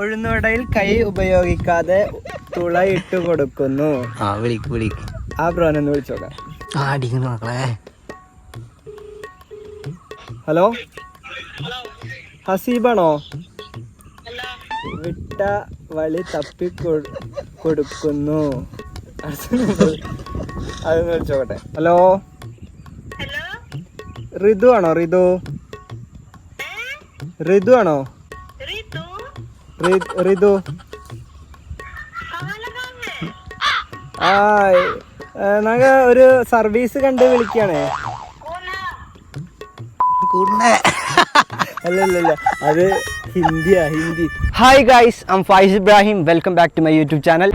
ഉഴുന്നുവടയിൽ കൈ ഉപയോഗിക്കാതെ തുള ഇട്ട് കൊടുക്കുന്നു. ആ വിളിക്ക് വിളിക്ക്. ആ ബ്രോനൊന്ന് വിളിച്ചോക്കാം ആ അടിക്കുന്നു മക്കളെ. ഹലോ? ഹസീബാണോ? വിട്ട വളി തപ്പി കൊടുക്കുന്നു. അതൊന്ന് വിളിച്ചോട്ടെ ഹലോ? ഋതു ആണോ ഋതു ഋതു ആണോ റി- ഋതു ആ ഞങ്ങ ഒരു സർവീസ് കണ്ട് വിളിക്കാണേ. കൂടണേ. അല്ല അല്ല അല്ല അത് ഹിന്ദിയാ Hindi. Hi guys I'm Faiz Ibrahim welcome back to my YouTube channel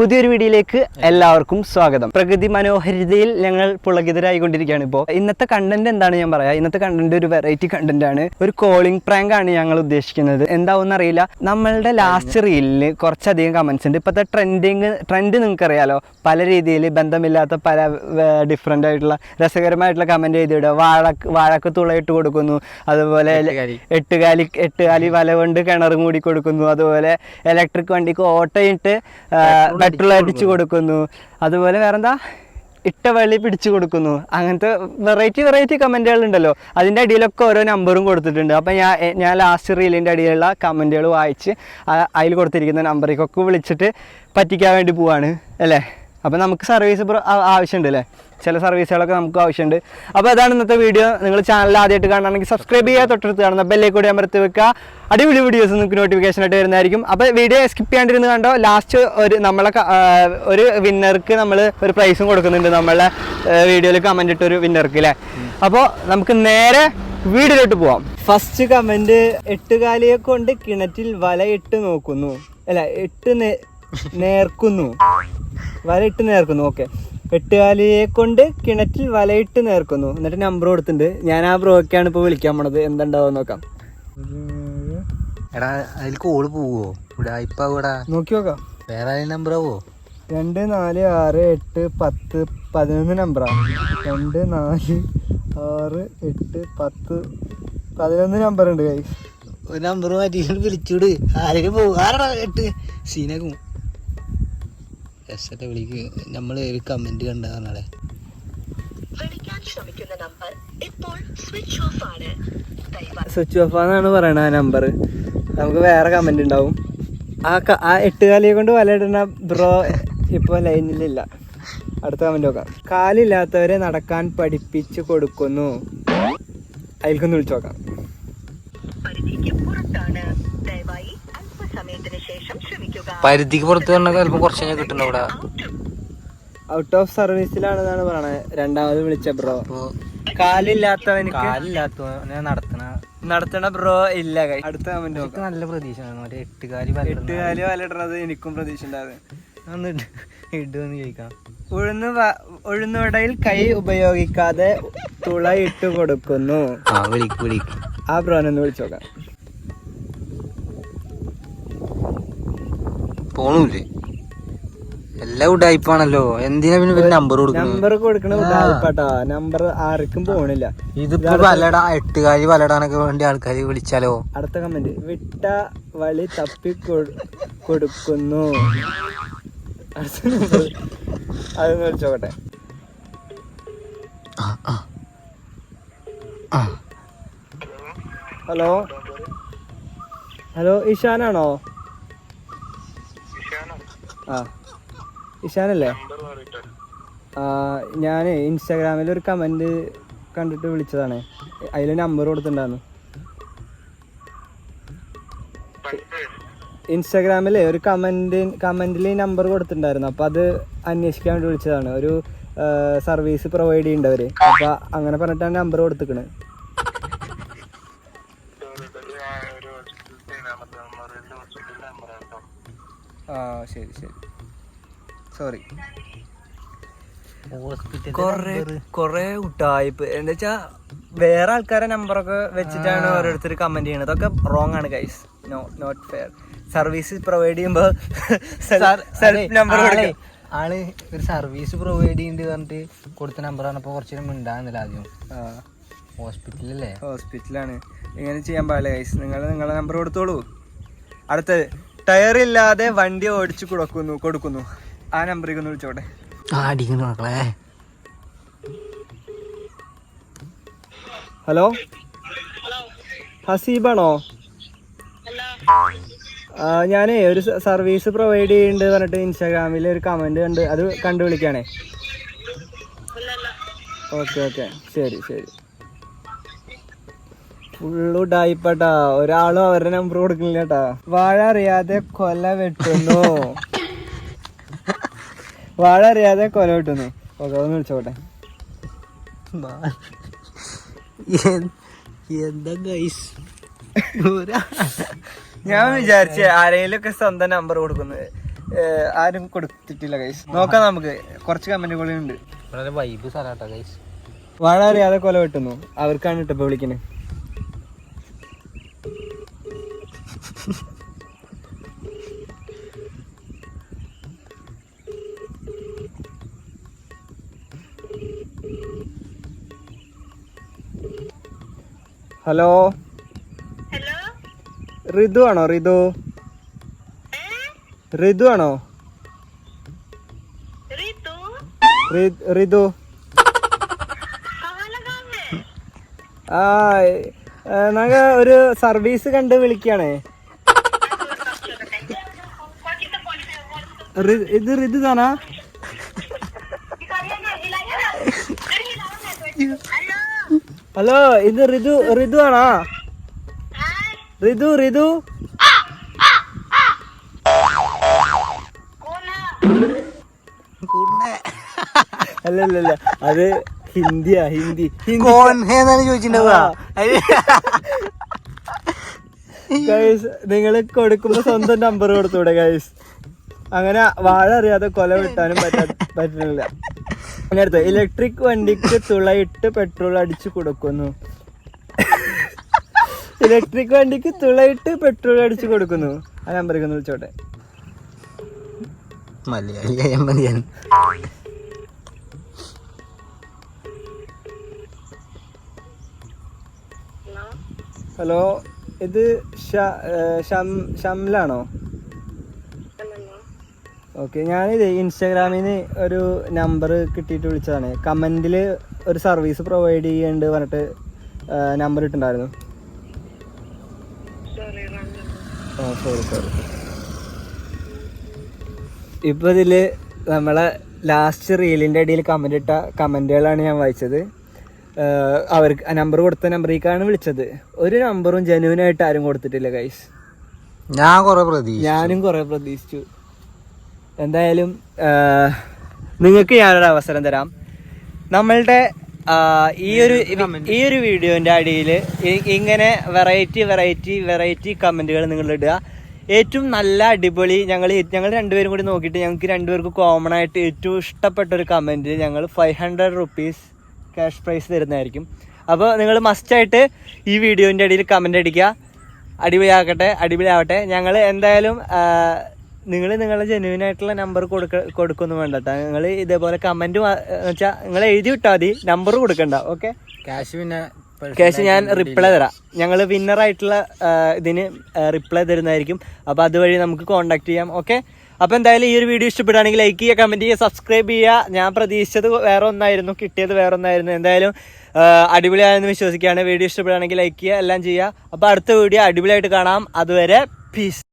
പുതിയൊരു വീഡിയോയിലേക്ക് എല്ലാവർക്കും സ്വാഗതം. പ്രകൃതി മനോഹരിതയിൽ ഞങ്ങൾ പുളകിതരായിക്കൊണ്ടിരിക്കുകയാണ് ഇപ്പോൾ. ഇന്നത്തെ കണ്ടന്റ് എന്താണ് ഞാൻ പറയാം? ഇന്നത്തെ കണ്ടന്റ് ഒരു വെറൈറ്റി കണ്ടന്റ് ആണ്. ഒരു കോളിംഗ് പ്രാങ്ക് ആണ് ഞങ്ങൾ ഉദ്ദേശിക്കുന്നത്. എന്താവും അറിയില്ല. നമ്മളുടെ ലാസ്റ്റ് റീലിന് കുറച്ചധികം കമന്റ്സ് ഉണ്ട്. ഇപ്പോഴത്തെ ട്രെൻഡിങ് ട്രെൻഡ് നിങ്ങൾക്ക് അറിയാലോ പല രീതിയിൽ ബന്ധമില്ലാത്ത പല ഡിഫറെന്റ് ആയിട്ടുള്ള രസകരമായിട്ടുള്ള കമന്റ് ചെയ്തിടുക വാഴ വാഴക്ക് തുളയിട്ട് കൊടുക്കുന്നു. അതുപോലെ എട്ടുകാലി. എട്ടുകാലി എട്ടുകാലി വല കൊണ്ട് കിണർ മൂടി കൊടുക്കുന്നു. അതുപോലെ ഇലക്ട്രിക് വണ്ടിക്ക് ഓട്ടയിട്ട് പെട്രോൾ അടിച്ചു കൊടുക്കുന്നു. അതുപോലെ വേറെന്താ? ഇട്ട വെള്ളി പിടിച്ചു കൊടുക്കുന്നു. അങ്ങനത്തെ വെറൈറ്റി വെറൈറ്റി കമന്റുകൾ ഉണ്ടല്ലോ. അതിന്റെ അടിയിലൊക്കെ ഓരോ നമ്പറും കൊടുത്തിട്ടുണ്ട്. അപ്പം ഞാൻ ഞാൻ ലാസ്റ്റ് റീലിന്റെ അടിയിലുള്ള കമന്റുകൾ വായിച്ച് അതിൽ കൊടുത്തിരിക്കുന്ന നമ്പറിലേക്കൊക്കെ വിളിച്ചിട്ട് പറ്റിക്കാൻ വേണ്ടി പോവാണ്. അല്ലേ? അപ്പം നമുക്ക് സർവീസ് ആവശ്യമുണ്ട് അല്ലേ ചില സർവീസുകളൊക്കെ നമുക്ക് ആവശ്യമുണ്ട് അപ്പോൾ അതാണ് ഇന്നത്തെ വീഡിയോ നിങ്ങൾ ചാനൽ ആദ്യമായിട്ട് കാണണമെങ്കിൽ സബ്സ്ക്രൈബ് ചെയ്യുക തൊട്ടടുത്ത് കാണുന്ന ബെല്ലേ കൂടി അമർത്തി വെക്കുക. അടിപൊളി വീഡിയോസ് നിങ്ങൾക്ക് നോട്ടിഫിക്കേഷൻ ആയിട്ട് വരുന്നതായിരിക്കും. അപ്പോൾ വീഡിയോ സ്കിപ്പ് ചെയ്യാണ്ടിരുന്ന് കണ്ടോ? ലാസ്റ്റ് ഒരു നമ്മളെ ഒരു വിന്നർക്ക് നമ്മൾ ഒരു പ്രൈസും കൊടുക്കുന്നുണ്ട് നമ്മളെ വീഡിയോയിൽ കമന്റ് ഇട്ടൊരു വിന്നർക്ക് അല്ലേ അപ്പോൾ നമുക്ക് നേരെ വീടിലോട്ട് പോവാം. ഫസ്റ്റ് കമന്റ് എട്ടുകാലിയെ കൊണ്ട് കിണറ്റിൽ വല ഇട്ട് നോക്കുന്നു. അല്ല എട്ട് നേർക്കുന്നു. വലയിട്ട് നേർക്കുന്നു ഓക്കെ എട്ടുകാലിയെ കൊണ്ട് കിണറ്റിൽ വലയിട്ട് നേർക്കുന്നു. എന്നിട്ട് നമ്പർ കൊടുത്തിട്ടുണ്ട്. ഞാൻ ആ ബ്രോക്കാണ് ഇപ്പോൾ വിളിക്കാൻ പോണത്. എന്തുണ്ടാവും നോക്കാം. എടാ അതിൽ കോൾ പോവോ? ഇവിടെ ഇപ്പൊ ഇവിടെ നോക്കി നോക്കാം. വേറെ നമ്പർ ആവോ? രണ്ട് നാല് ആറ് എട്ട് പത്ത് പതിനൊന്ന് നമ്പറാണ് രണ്ട് നാല് ആറ് എട്ട് പത്ത് പതിനൊന്ന് നമ്പർ ഉണ്ട് കൈ ഒരു നമ്പർ മാറ്റി വിളിച്ചു ആരെങ്കിലും പോകാറാ കേട്ട് എട്ട്? സീനാക്കും. രസത്തെ വിളിക്ക്. നമ്മൾ ഒരു കമന്റ് കണ്ട പറഞ്ഞാലേ. വിളിക്കാൻ ശ്രമിക്കുന്ന നമ്പർ ഇപ്പോൾ സ്വിച്ച് ഓഫ് ആണ്. ദയവായി. സ്വിച്ച് ഓഫ് ആണെന്നാണ് പറയണത് ആ നമ്പർ നമുക്ക് വേറെ കമന്റ് ഉണ്ടാവും. ആ ക- ആ എട്ടുകാലിയെ കൊണ്ട് വലയിടുന്ന ബ്രോ ഇപ്പോൾ ലൈനിലില്ല അടുത്ത കമന്റ് നോക്കാം. കാലില്ലാത്തവരെ നടക്കാൻ പഠിപ്പിച്ചു കൊടുക്കുന്നു. അതിൽക്കൊന്ന് വിളിച്ചു നോക്കാം. പരിധിക്ക് പുറത്ത് പറഞ്ഞാൽ ചിലപ്പോൾ കുറച്ച് കഴിഞ്ഞാൽ കിട്ടണം ഇവിടെ ഔട്ട് ഓഫ് സർവീസിലാണെന്നാണ് പറയണത് രണ്ടാമത് വിളിച്ച ബ്രോ. അപ്പോ കാലില്ലാത്തവനിക്ക് കാലില്ലാത്ത നടത്തണ നടത്തണ ബ്രോ ഇല്ല അടുത്ത കമന്റ് നോക്കാം. നല്ല പ്രതീക്ഷ മറ്റേ എട്ടുകാലി എട്ടുകാലി വലയിടുന്നത്. എനിക്കും പ്രതീക്ഷ ഉണ്ടാകും. ഇടുമെന്ന് ചോദിക്കാം. ഉഴുന്ന് ഉഴുന്നുവടയിൽ കൈ ഉപയോഗിക്കാതെ തുള ഇട്ട് കൊടുക്കുന്നു. ആ ബ്രോനൊന്ന് വിളിച്ചു പോണൂല്ലേ? എല്ലാം ഉടായിപ്പാണല്ലോ. എന്തിനാ പിന്നെ നമ്പർ കൊടുക്കുന്നത് നമ്പർ കൊടുക്കണ നമ്പർ ആർക്കും പോണില്ല. ഇതിപ്പോ പലട എട്ടുകാരി പലടാനൊക്കെ വേണ്ടി ആൾക്കാർ വിളിച്ചാലോ? അടുത്ത കമന്റ് വിട്ട വളി തപ്പി കൊടുക്കുന്നു. അത് number. അതൊന്ന് വിളിച്ചു നോക്കട്ടെ. ആ, ആ. ആ. ഹലോ ഹലോ ഇഷാനാണോ? ആ. ഇഷാനല്ലേ? ഞാൻ ഇൻസ്റ്റാഗ്രാമിൽ ഒരു കമന്റ് കണ്ടിട്ട് വിളിച്ചതാണ്. അതിൽ നമ്പർ കൊടുത്തിട്ടുണ്ടായിരുന്നു. ഇൻസ്റ്റാഗ്രാമിലെ ഒരു കമന്റ് കമന്റിൽ നമ്പർ കൊടുത്തിട്ടുണ്ടായിരുന്നു. അപ്പോൾ അത് അന്വേഷിക്കാൻ വേണ്ടി വിളിച്ചതാണ്. ഒരു സർവീസ് പ്രൊവൈഡ് ചെയ്യുന്നുണ്ട് അപ്പോൾ അങ്ങനെ പറഞ്ഞിട്ടാണ് നമ്പർ കൊടുത്തിക്കണ് ആ ശരി ശരി. സോറി കൊറേ. കൊറേ ഉട്ടായ്പ് എന്താ വെച്ചാ വേറെ ആൾക്കാരെ നമ്പറൊക്കെ വെച്ചിട്ടാണ് ഓരോരുത്തർ കമന്റ് ചെയ്യണത്. അതൊക്കെ റോങ് ആണ് guys no not fair service provide ചെയ്യുമ്പോ നമ്പർ ആളെ ഒരു സർവീസ് പ്രൊവൈഡ് ചെയ്യുന്നുണ്ട് പറഞ്ഞിട്ട് കൊടുത്ത നമ്പർ പറഞ്ഞപ്പോ കുറച്ചു മിണ്ടാന്നില്ല ആദ്യം. ഹോസ്പിറ്റലല്ലേ ഹോസ്പിറ്റലാണ് ഇങ്ങനെ ചെയ്യാൻ പാടില്ല ഗൈസ് നിങ്ങൾ നിങ്ങളെ നമ്പർ കൊടുത്തോളൂ. അടുത്തത്. ടയർ ഇല്ലാതെ വണ്ടി ഓടിച്ചു കൊടുക്കുന്നു കൊടുക്കുന്നു. ആ നമ്പറിക്കൊന്ന് ഒന്ന് വിളിച്ചോട്ടെ. അടിക്കുന്നു മക്കളെ. ഹലോ? ഹസീബാണോ? ഞാനേ ഒരു സർവീസ് പ്രൊവൈഡ് ചെയ്യുന്നുണ്ട് പറഞ്ഞിട്ട് ഇൻസ്റ്റാഗ്രാമിൽ ഒരു കമന്റ് കണ്ട് അത് കണ്ടു വിളിക്കാണേ ഓക്കെ ഓക്കെ ശരി ശരി. ഫുള്ളു ഡായിപ്പാട്ടാ ഒരാളും അവരുടെ നമ്പർ കൊടുക്കുന്നില്ല കേട്ടാ വാഴ അറിയാതെ കൊല വെട്ടുന്നു. വാഴ അറിയാതെ കൊല വെട്ടുന്നു. ഓക്കെ ഒന്ന് വിളിച്ചോട്ടെ. എന്താ ഗൈസ് ഞാൻ വിചാരിച്ച ആരെങ്കിലും ഒക്കെ സ്വന്തം നമ്പർ കൊടുക്കുന്നത്. ആരും കൊടുത്തിട്ടില്ല ഗൈസ് നോക്കാം നമുക്ക്. കുറച്ച് കമന്റുകളുണ്ട്. വളരെ വൈബ് സ്ഥലാട്ടോ ഗൈസ് വാഴ അറിയാതെ കൊല വെട്ടുന്നു. അവർക്കാണ് ഇട്ടപ്പോ വിളിക്കുന്നത് ഹലോ? ഹലോ? ഋതു ആണോ ഋതു ഋതു ആണോ? റിതു? ആ ഞങ്ങൾ ഒരു സർവീസ് കണ്ട് വിളിക്കാണേ. ഇത് ഋതു താനാ ഹലോ ഇത് ഋതു ഋതു ആണോ ഋതു ഋതു അല്ല അല്ല അല്ല അത് ഹിന്ദിയാ ഹിന്ദി. എന്നാണ് ചോദിച്ചിട്ടുണ്ടാവുക. നിങ്ങൾ കൊടുക്കുമ്പോ സ്വന്തം നമ്പർ കൊടുത്തൂടെ ഗൈസ് അങ്ങനെ വാഴ അറിയാതെ കൊല വെട്ടാനും പറ്റാ പറ്റുന്നില്ല. അടുത്ത് ഇലക്ട്രിക് വണ്ടിക്ക് തുളയിട്ട് പെട്രോൾ അടിച്ചു കൊടുക്കുന്നു. ഇലക്ട്രിക് വണ്ടിക്ക് തുളയിട്ട് പെട്രോൾ അടിച്ചു കൊടുക്കുന്നു. ആ നമ്പർ ഒന്ന് വിളിച്ചോട്ടെ. മലയാളിയായ മതിയാണ് ഹലോ ഇത് ഷംലാണോ? ഓക്കെ ഞാനിത് ഇൻസ്റ്റാഗ്രാമിൽ നിന്ന് ഒരു നമ്പർ കിട്ടിയിട്ട് വിളിച്ചതാണ്. കമന്റിൽ ഒരു സർവീസ് പ്രൊവൈഡ് ചെയ്യുന്നുണ്ട് പറഞ്ഞിട്ട് നമ്പർ ഇട്ടുണ്ടായിരുന്നു. ആ സോറി സോറി ഇപ്പോൾ ഇതിൽ നമ്മളെ ലാസ്റ്റ് റീലിന്റെ അടിയിൽ കമന്റ് ഇട്ട കമന്റുകളാണ് ഞാൻ വായിച്ചത്. അവർക്ക് നമ്പർ കൊടുത്ത നമ്പറിലേക്കാണ് വിളിച്ചത്. ഒരു നമ്പറും ജനുവിനായിട്ട് ആരും കൊടുത്തിട്ടില്ല കൈസ് ഞാൻ കുറേ പ്രതീക്ഷ ഞാനും കുറെ പ്രതീക്ഷിച്ചു. എന്തായാലും നിങ്ങൾക്ക് ഞാനൊരു അവസരം തരാം. നമ്മളുടെ ഈ ഒരു ഈ ഒരു വീഡിയോന്റെ അടിയിൽ ഇങ്ങനെ വെറൈറ്റി വെറൈറ്റി വെറൈറ്റി കമന്റുകൾ നിങ്ങൾ ഇടുക. ഏറ്റവും നല്ല അടിപൊളി ഞങ്ങൾ ഞങ്ങൾ രണ്ടുപേരും കൂടി നോക്കിയിട്ട് ഞങ്ങൾക്ക് രണ്ടുപേർക്ക് കോമൺ ആയിട്ട് ഏറ്റവും ഇഷ്ടപ്പെട്ട ഒരു കമന്റ് ഞങ്ങൾ five hundred rupees cash prize തരുന്നതായിരിക്കും. അപ്പോൾ നിങ്ങൾ മസ്റ്റായിട്ട് ഈ വീഡിയോന്റെ അടിയിൽ കമന്റ് അടിക്കുക. അടിപൊളിയാക്കട്ടെ അടിപൊളിയാവട്ടെ. ഞങ്ങൾ എന്തായാലും നിങ്ങൾ നിങ്ങളെ ജെന്യൂൻ ആയിട്ടുള്ള നമ്പർ കൊടുക്ക കൊടുക്കൊന്നും വേണ്ട കേട്ടോ നിങ്ങൾ ഇതേപോലെ കമന്റ് വെച്ചാൽ നിങ്ങൾ എഴുതി വിട്ടാൽ മതി. നമ്പർ കൊടുക്കണ്ട ഓക്കെ ക്യാഷ് പിന്നെ ക്യാഷ് ഞാൻ റിപ്ലൈ തരാം. ഞങ്ങൾ വിന്നറായിട്ടുള്ള ഇതിന് റിപ്ലൈ തരുന്നതായിരിക്കും. അപ്പോൾ അതുവഴി നമുക്ക് കോൺടാക്ട് ചെയ്യാം ഓക്കെ അപ്പോൾ എന്തായാലും ഈ ഒരു വീഡിയോ ഇഷ്ടപ്പെടുകയാണെങ്കിൽ ലൈക്ക് ചെയ്യുക കമന്റ് ചെയ്യുക സബ്സ്ക്രൈബ് ചെയ്യുക. ഞാൻ പ്രതീക്ഷിച്ചത് വേറെ ഒന്നായിരുന്നു കിട്ടിയത് വേറെ ഒന്നായിരുന്നു. എന്തായാലും അടിപൊളിയാണെന്ന് അടിപൊളിയായെന്ന് വിശ്വസിക്കുകയാണ്. വീഡിയോ ഇഷ്ടപ്പെടുകയാണെങ്കിൽ ലൈക്ക് ചെയ്യുക എല്ലാം ചെയ്യുക. അപ്പോൾ അടുത്ത വീഡിയോ അടിപൊളിയായിട്ട് കാണാം. അതുവരെ പീസ്